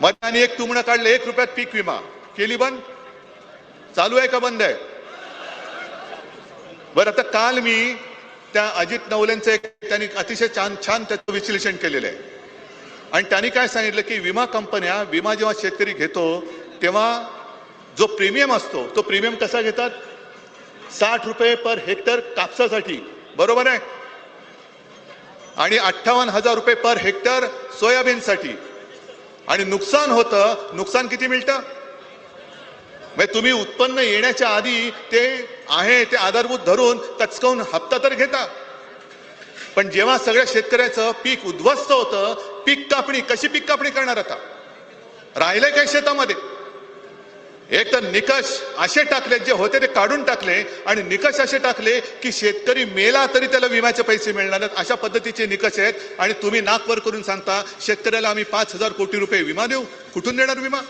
मताने एक तुमणं काढलं एक रुपयात पीक विमा. केली बंद? चालू आहे का बंद आहे? बरं आता काल मी त्या अजित नवलेंचं एक त्यांनी अतिशय छान छान त्याचं विश्लेषण केलेलं आहे. आणि त्यांनी काय सांगितलं की विमा कंपन्या विमा जेव्हा शेतकरी घेतो तेव्हा जो प्रीमियम असतो तो प्रीमियम कसा घेतात? साठ रुपये पर हेक्टर कापसासाठी. बरोबर आहे? आणि अठ्ठावन्न हजार रुपये पर हेक्टर सोयाबीनसाठी. आणि नुकसान होतं. नुकसान किती मिळतं? म्हणजे तुम्ही उत्पन्न येण्याच्या आधी ते आहे ते आधारभूत धरून कचकावून हप्ता तर घेता. पण जेव्हा सगळ्या शेतकऱ्याचं पीक उद्ध्वस्त होतं पीक कापणी कशी पीक कापणी करणार आता? राहिलंय काय शेतामध्ये? एक तर निकष असे टाकले जे होते ते काढून टाकले आणि निकष असे टाकले की शेतकरी मेला तरी त्याला विम्याचे पैसे मिळणार अशा पद्धतीचे निकष आहेत आणि तुम्ही नाकवर करून सांगता शेतकऱ्याला आम्ही पाच हजार कोटी रुपये विमा देऊ. कुठून देणार विमा?